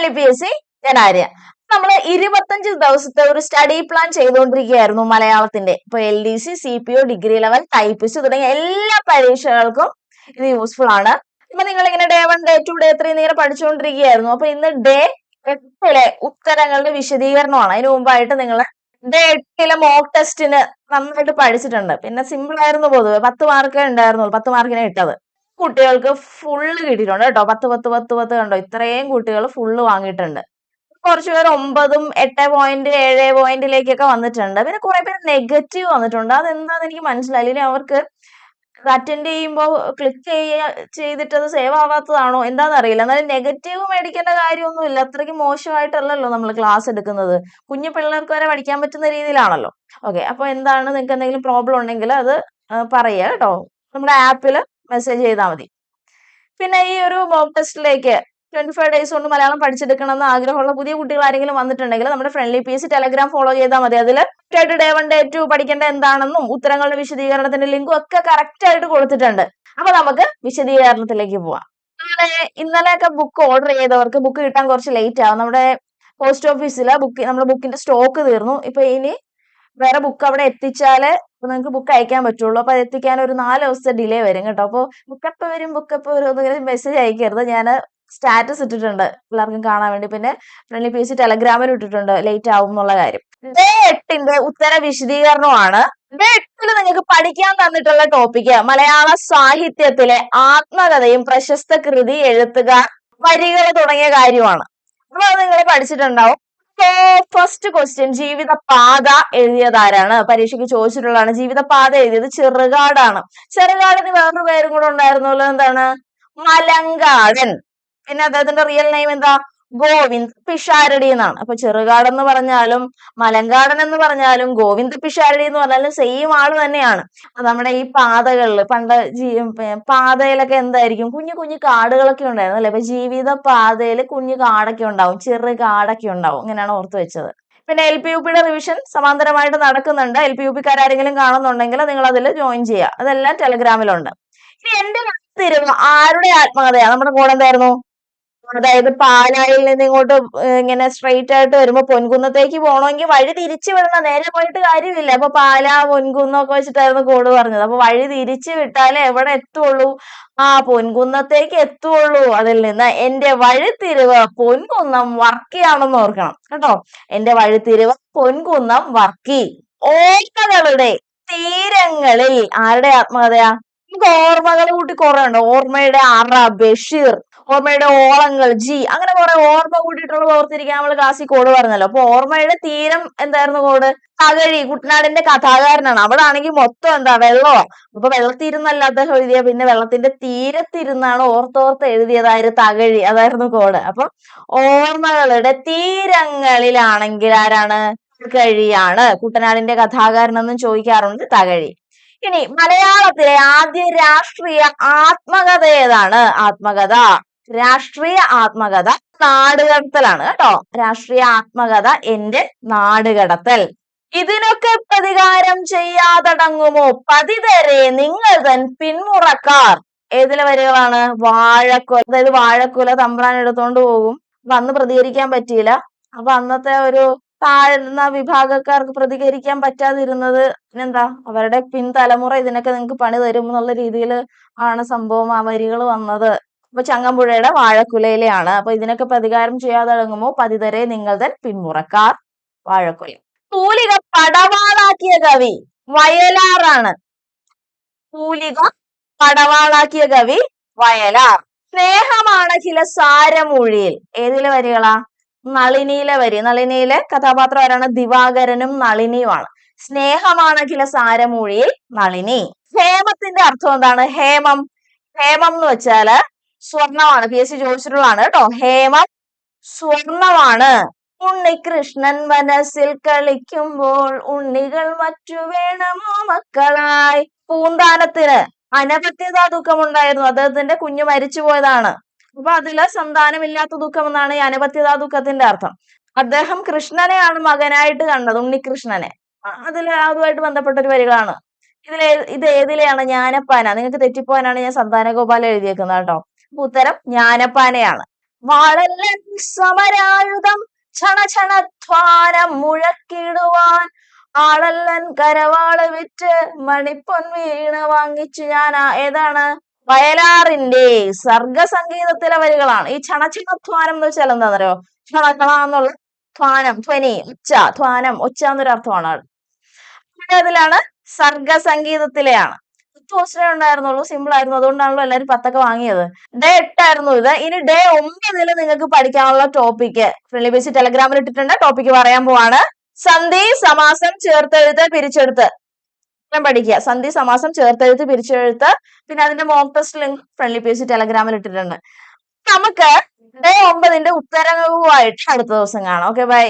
Friendly P S C ഞാൻ ആര്യ. നമ്മൾ ഇരുപത്തഞ്ച് ദിവസത്തെ ഒരു സ്റ്റഡി പ്ലാൻ ചെയ്തുകൊണ്ടിരിക്കുകയായിരുന്നു മലയാളത്തിന്റെ. ഇപ്പൊ L D C C P O degree level typist തുടങ്ങിയ എല്ലാ പരീക്ഷകൾക്കും ഇത് യൂസ്ഫുൾ ആണ്. ഇപ്പൊ നിങ്ങൾ ഇങ്ങനെ day one day two day three ഇങ്ങനെ പഠിച്ചുകൊണ്ടിരിക്കുകയായിരുന്നു അപ്പൊ ഇന്ന് ഡേ എട്ടിലെ ഉത്തരങ്ങളുടെ വിശദീകരണമാണ്. അതിന് മുമ്പായിട്ട് നിങ്ങൾ ഡേ എട്ടിലെ മോക്ക് ടെസ്റ്റിന് നന്നായിട്ട് പഠിച്ചിട്ടുണ്ട്. പിന്നെ സിമ്പിൾ ആയിരുന്നു പൊതുവെ. പത്ത് മാർക്കേ ഉണ്ടായിരുന്നുള്ളൂ. പത്ത് മാർക്കിനെ ഇട്ടത് കുട്ടികൾക്ക് ഫുള്ള് കിട്ടിയിട്ടുണ്ട് കേട്ടോ. പത്ത് പത്ത് പത്ത് പത്ത് കണ്ടോ? ഇത്രയും കുട്ടികൾ ഫുള്ള് വാങ്ങിയിട്ടുണ്ട്. കുറച്ച് പേർ ഒമ്പതും എട്ട് പോയിന്റ് ഏഴ് പോയിന്റിലേക്കൊക്കെ വന്നിട്ടുണ്ട്. പിന്നെ കുറെ പേര് നെഗറ്റീവ് വന്നിട്ടുണ്ട്. അതെന്താന്ന് എനിക്ക് മനസ്സിലായില്ല. അവർക്ക് അറ്റൻഡ് ചെയ്യുമ്പോൾ ക്ലിക്ക് ചെയ്യ ചെയ്തിട്ട് സേവ് ആവാത്തതാണോ? എന്താണെന്ന് അറിയില്ല. എന്നാലും നെഗറ്റീവ് മേടിക്കേണ്ട കാര്യമൊന്നുമില്ല. അത്രയ്ക്ക് മോശമായിട്ടല്ലല്ലോ നമ്മൾ ക്ലാസ് എടുക്കുന്നത്. കുഞ്ഞു പിള്ളേർക്ക് വരെ പഠിക്കാൻ പറ്റുന്ന രീതിയിലാണല്ലോ. ഓക്കെ അപ്പൊ എന്താണ് നിങ്ങൾക്ക് എന്തെങ്കിലും പ്രോബ്ലം ഉണ്ടെങ്കിൽ അത് പറയുക കേട്ടോ. നമ്മുടെ ആപ്പിൽ മെസ്സേജ് ചെയ്താൽ മതി. പിന്നെ ഈ ഒരു മോക്ക് ടെസ്റ്റിലേക്ക് ട്വന്റി ഫൈവ് ഡേയ്സ് കൊണ്ട് മലയാളം പഠിച്ചെടുക്കണം എന്ന് ആഗ്രഹമുള്ള പുതിയ കുട്ടികൾ ആരെങ്കിലും വന്നിട്ടുണ്ടെങ്കിൽ നമ്മുടെ ഫ്രണ്ട്ലി പേജ് ടെലഗ്രാം ഫോളോ ചെയ്താൽ മതി. അതിൽ ആയിട്ട് ഡേ വൺ ഡേ ടു പഠിക്കേണ്ട എന്താണെന്നും ഉത്തരങ്ങളുടെ വിശദീകരണത്തിന്റെ ലിങ്കും ഒക്കെ കറക്റ്റ് ആയിട്ട് കൊടുത്തിട്ടുണ്ട്. അപ്പൊ നമുക്ക് വിശദീകരണത്തിലേക്ക് പോവാം. അങ്ങനെ ഇന്നലെയൊക്കെ ബുക്ക് ഓർഡർ ചെയ്തവർക്ക് ബുക്ക് കിട്ടാൻ കുറച്ച് ലേറ്റ് ആവും. നമ്മുടെ പോസ്റ്റ് ഓഫീസിലെ ബുക്ക് നമ്മുടെ ബുക്കിന്റെ സ്റ്റോക്ക് തീർന്നു. ഇപ്പൊ ഇനി വേറെ ബുക്ക് അവിടെ എത്തിച്ചാലേ നിങ്ങൾക്ക് ബുക്ക് അയക്കാൻ പറ്റുള്ളൂ. അപ്പൊ എത്തിക്കാൻ ഒരു നാല് ദിവസത്തെ ഡിലേ വരും കേട്ടോ. അപ്പൊ ബുക്കപ്പ് വരും? ബുക്കപ്പ് വരും ഒന്നും മെസ്സേജ് അയക്കരുത്. ഞാൻ സ്റ്റാറ്റസ് ഇട്ടിട്ടുണ്ട് എല്ലാവർക്കും കാണാൻ വേണ്ടി. പിന്നെ ഫ്രണ്ട്ലി പി സി ടെലഗ്രാമിൽ ഇട്ടിട്ടുണ്ട്. ലേറ്റ് ആവും എന്നുള്ള കാര്യം. ഡേ എട്ടിന്റെ ഉത്തര വിശദീകരണമാണ് ഡേ എട്ടിൽ നിങ്ങൾക്ക് പഠിക്കാൻ തന്നിട്ടുള്ള ടോപ്പിക്ക് മലയാള സാഹിത്യത്തിലെ ആത്മകഥയും പ്രശസ്ത കൃതി എഴുത്തുകാർ വരികൾ തുടങ്ങിയ കാര്യമാണ്. അപ്പൊ അത് നിങ്ങൾ പഠിച്ചിട്ടുണ്ടാവും. ഫസ്റ്റ് ക്വസ്റ്റ്യൻ ജീവിത പാത എഴുതിയതാരാണ്? പരീക്ഷയ്ക്ക് ചോദിച്ചിട്ടുള്ളതാണ്. ജീവിത പാത എഴുതിയത് ചെറുകാടാണ്. ചെറുകാടിന് വേറൊരു പേരും കൂടെ ഉണ്ടായിരുന്നല്ലോ. എന്താണ്? മലങ്കാടൻ. പിന്നെ അദ്ദേഹത്തിന്റെ റിയൽ നെയിം എന്താ? ഗോവിന്ദ് പിഷാരടി എന്നാണ്. അപ്പൊ ചെറുകാട് എന്ന് പറഞ്ഞാലും മലങ്കാടൻ എന്ന് പറഞ്ഞാലും ഗോവിന്ദ് പിഷാരടി എന്ന് പറഞ്ഞാലും സെയിം ആൾ തന്നെയാണ്. നമ്മുടെ ഈ പാതകളിൽ പണ്ട് പാതയിലൊക്കെ എന്തായിരിക്കും? കുഞ്ഞു കുഞ്ഞു കാടുകളൊക്കെ ഉണ്ടായിരുന്നു അല്ലെ? ജീവിത പാതയിൽ കുഞ്ഞു കാടൊക്കെ ഉണ്ടാവും ചെറു കാടൊക്കെ ഉണ്ടാവും. ഇങ്ങനെയാണ് ഓർത്ത് വെച്ചത്. പിന്നെ എൽ പി യു പിയുടെ റിവിഷൻ സമാന്തരമായിട്ട് നടക്കുന്നുണ്ട്. എൽ പി യു പിക്കാരെങ്കിലും കാണുന്നുണ്ടെങ്കിൽ നിങ്ങൾ അതിൽ ജോയിൻ ചെയ്യുക. അതെല്ലാം ടെലഗ്രാമിലുണ്ട് ഇനി എന്റെ തിരുവ ആരുടെ ആത്മകഥയാണ് നമ്മുടെ കൂടെ എന്തായിരുന്നു? അതായത് പാലായിൽ നിന്ന് ഇങ്ങോട്ട് ഇങ്ങനെ സ്ട്രെയിറ്റ് ആയിട്ട് വരുമ്പോ പൊൻകുന്നത്തേക്ക് പോകണമെങ്കിൽ വഴി തിരിച്ചു വിടണം. നേരെ പോയിട്ട് കാര്യമില്ല. അപ്പൊ പാല പൊൻകുന്നൊക്കെ വെച്ചിട്ടായിരുന്നു കോഡ് പറഞ്ഞത്. അപ്പൊ വഴി തിരിച്ചു വിട്ടാലേ എവിടെ എത്തുള്ളൂ? ആ പൊൻകുന്നത്തേക്ക് എത്തുള്ളൂ. അതിൽ നിന്ന് എന്റെ വഴിത്തിരിവ് പൊൻകുന്നം വർക്കിയാണെന്ന് ഓർക്കണം. കേട്ടോ? എന്റെ വഴിത്തിരിവ് പൊൻകുന്നം വർക്കി. ഓർമ്മകളുടെ തീരങ്ങളിൽ ആരുടെ ആത്മകഥയാ? നമുക്ക് ഓർമ്മകൾ കൂട്ടി കുറെ ഉണ്ട് ഓർമ്മയുടെ അറ ബഷീർ. ഓർമ്മയുടെ ഓളങ്ങൾ. ജി അങ്ങനെ കുറെ ഓർമ്മ കൂട്ടിയിട്ടുള്ള ഓർത്തിരിക്കാൻ നമ്മൾ ക്ലാസ്സിൽ കോഡ് പറഞ്ഞല്ലോ. അപ്പൊ ഓർമ്മയുടെ തീരം എന്തായിരുന്നു കോഡ് തകഴി കുട്ടനാടിന്റെ കഥാകാരനാണ്. അവിടെ ആണെങ്കിൽ മൊത്തം എന്താ വെള്ളമോ അപ്പൊ വെള്ളത്തിരുന്നല്ല അദ്ദേഹം എഴുതിയ പിന്നെ വെള്ളത്തിന്റെ തീരത്തിരുന്നാണ് ഓർത്തോർത്ത് എഴുതിയതായിരുന്നു തകഴി അതായിരുന്നു കോഡ് അപ്പൊ ഓർമ്മകളുടെ തീരങ്ങളിലാണെങ്കിൽ ആരാണ്? തകഴിയാണ്. കുട്ടനാടിന്റെ കഥാകാരൻ എന്നും ചോദിക്കാറുണ്ട് തകഴി. ഇനി മലയാളത്തിലെ ആദ്യ രാഷ്ട്രീയ ആത്മകഥ ഏതാണ്? ആത്മകഥ. രാഷ്ട്രീയ ആത്മകഥ നാടുകടത്തലാണ് കേട്ടോ. രാഷ്ട്രീയ ആത്മകഥ എന്റെ നാടുകടത്തൽ. ഇതിനൊക്കെ പ്രതികാരം ചെയ്യാതടങ്ങുമോ? പതിതരെ നിങ്ങൾ തൻ പിന്മുറക്കാർ. ഏതിലെ വരികളാണ്? വാഴക്കുല അതായത് വാഴക്കുല തമ്പ്രാൻ എടുത്തോണ്ട് പോകും. അന്ന് പ്രതികരിക്കാൻ പറ്റിയില്ല. അപ്പൊ അന്നത്തെ ഒരു താഴ്ന്ന വിഭാഗക്കാർക്ക് പ്രതികരിക്കാൻ പറ്റാതിരുന്നത് എന്താ അവരുടെ പിൻതലമുറ ഇതിനൊക്കെ നിങ്ങൾക്ക് പണി തരും എന്നുള്ള രീതിയിൽ ആണ് സംഭവം ആ വരികൾ വന്നത്. അപ്പൊ ചങ്ങമ്പുഴയുടെ വാഴക്കുലയിലെയാണ്. അപ്പൊ ഇതിനൊക്കെ പ്രതികാരം ചെയ്യാതെ ചെയ്യാതടങ്ങുമോ പതിതരെ നിങ്ങൾ തൻ പിന്മുറക്കാർ വാഴക്കുല. തൂലിക പടവാളാക്കിയ കവി വയലാറാണ്. തൂലിക പടവാളാക്കിയ കവി വയലാർ. സ്നേഹമാണ് ചില സാരമൊഴിയിൽ. ഏതിലെ വരികളാ? നളിനിയിലെ വരി. നളിനിയിലെ കഥാപാത്രം ആരാണ്? ദിവാകരനും നളിനിയുമാണ്. സ്നേഹമാണ് ചില സാരമൊഴിയിൽ നളിനി. ഹേമത്തിന്റെ അർത്ഥം എന്താണ്? ഹേമം. ഹേമം എന്ന് വെച്ചാൽ സ്വർണമാണ്. പി എസ് സി ചോദിച്ചിട്ടുള്ളതാണ് കേട്ടോ. ഹേമം സ്വർണമാണ്. ഉണ്ണികൃഷ്ണൻ മനസ്സിൽ കളിക്കുമ്പോൾ ഉണ്ണികൾ മറ്റു വേണമോ മക്കളായി? പൂന്താനത്തിന് അനപത്യതാ ദുഃഖമുണ്ടായിരുന്നു. അദ്ദേഹത്തിന്റെ കുഞ്ഞു മരിച്ചു പോയതാണ്. അപ്പൊ അതിൽ സന്താനമില്ലാത്ത ദുഃഖം എന്നാണ് ഈ അനപത്യതാ ദുഃഖത്തിന്റെ അർത്ഥം. അദ്ദേഹം കൃഷ്ണനെയാണ് മകനായിട്ട് കണ്ടത് ഉണ്ണികൃഷ്ണനെ. അതിൽ അതുമായിട്ട് ബന്ധപ്പെട്ട ഒരു വരികളാണ്. ഇതിലെ ഇത് ഏതിലെയാണ്? ജ്ഞാനപ്പാന. നിങ്ങൾക്ക് തെറ്റിപ്പോവാനാണ് ഞാൻ സന്താനഗോപാലം എഴുതിയേക്കുന്നത് കേട്ടോ. ഉത്തരം ജ്ഞാനപ്പാനയാണ്. വാഴല്ലൻ സമരായുധം? ക്ഷണക്ഷണധ്വാനം മുഴക്കിടുവാൻ. ആളല്ലൻ കരവാൾ വിറ്റ് മണിപ്പൊൻ വീണ് വാങ്ങിച്ചു ഞാൻ ഏതാണ്? വയലാറിന്റെ സർഗസംഗീതത്തിലെ വരികളാണ്. ഈ ക്ഷണക്ഷണധ്വാനം എന്ന് വെച്ചാൽ എന്താണെന്നറിയോ? ക്ഷണക്ഷണ എന്നുള്ള ധ്വാനം ധ്വനി ഉച്ച ധ്വാനം ഒച്ച എന്നൊരു അർത്ഥമാണ്. അതിലാണ് സർഗസംഗീതത്തിലെയാണ്. ക്വസ്റ്റ്യൻ ഉണ്ടായിരുന്നുള്ളൂ. സിമ്പിൾ ആയിരുന്നു. അതുകൊണ്ടാണല്ലോ എല്ലാവരും പത്തൊക്കെ വാങ്ങിയത്. ഡേ എട്ടായിരുന്നു ഇത്. ഇനി ഡേ ഒമ്പതിൽ നിങ്ങൾക്ക് പഠിക്കാനുള്ള ടോപ്പിക് ഫ്രണ്ട്ലി ബേസ് ടെലഗ്രാമിൽ ഇട്ടിട്ടുണ്ട്. ടോപ്പിക് പറയാൻ പോവാണ്. സന്ധി സമാസം ചേർത്തെഴുത്ത് പിരിച്ചെടുത്ത് പഠിക്കുക. സന്ധി സമാസം ചേർത്തെഴുത്ത് പിരിച്ചെഴുത്ത്. പിന്നെ അതിന്റെ mock test link friendly page ടെലഗ്രാമിൽ ഇട്ടിട്ടുണ്ട്. നമുക്ക് ഡേ ഒമ്പതിന്റെ ഉത്തരവുമായിട്ട് അടുത്ത ദിവസം കാണാം. Okay bye